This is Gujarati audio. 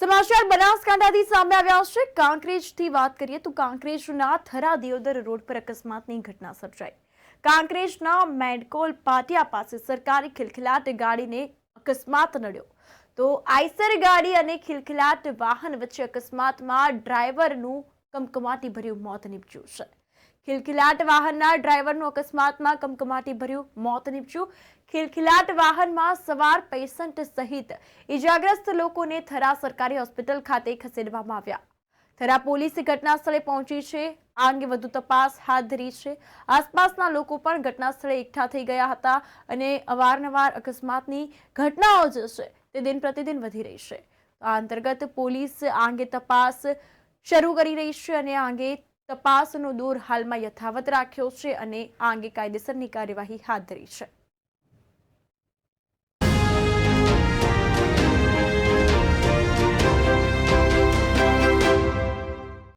સમાચાર બનાસકાંઠાથી સામે આવ્યા છે. કાંકરેજથી વાત કરીએ તો કાંકરેજના થરા દિયોદર રોડ પર અકસ્માતની ઘટના સર્જાઈ. કાંકરેજના મેડકોલ પાટિયા પાસે સરકારી ખિલખિલાટ ગાડીને અકસ્માત નડ્યો. તો આઈસર ગાડી અને ખિલખિલાટ વાહન વચ્ચે અકસ્માતમાં ડ્રાઈવરનું કમકમાટી ભર્યું મોત નીપજ્યું છે. ખિલખિલાટ વાહનના ડ્રાઈવરનું અકસ્માતમાં કમકમાટી ભર્યું, મોત નીપજ્યું. ખિલખિલાટ વાહનમાં સવાર પેશન્ટ સહિત ઇજાગ્રસ્ત લોકોને થરા સરકારી હોસ્પિટલ ખાતે ખસેડવામાં આવ્યા. થરા પોલીસ ઘટના સ્થળે પહોંચી છે. આ અંગે વધુ તપાસ હાથ ધરી છે. આસપાસના લોકો પણ ઘટના સ્થળે એકઠા થઈ ગયા હતા અને અવારનવાર અકસ્માતની ઘટનાઓ જે છે. તે દિન પ્રતિદિન વધી રહી છે. આ અંતર્ગત પોલીસ આ અંગે તપાસ શરૂ કરી રહી છે અને આ અંગે તપાસનો દોર હાલમાં યથાવત રાખ્યો છે અને આ અંગે કાયદેસરની કાર્યવાહી હાથ ધરી છે.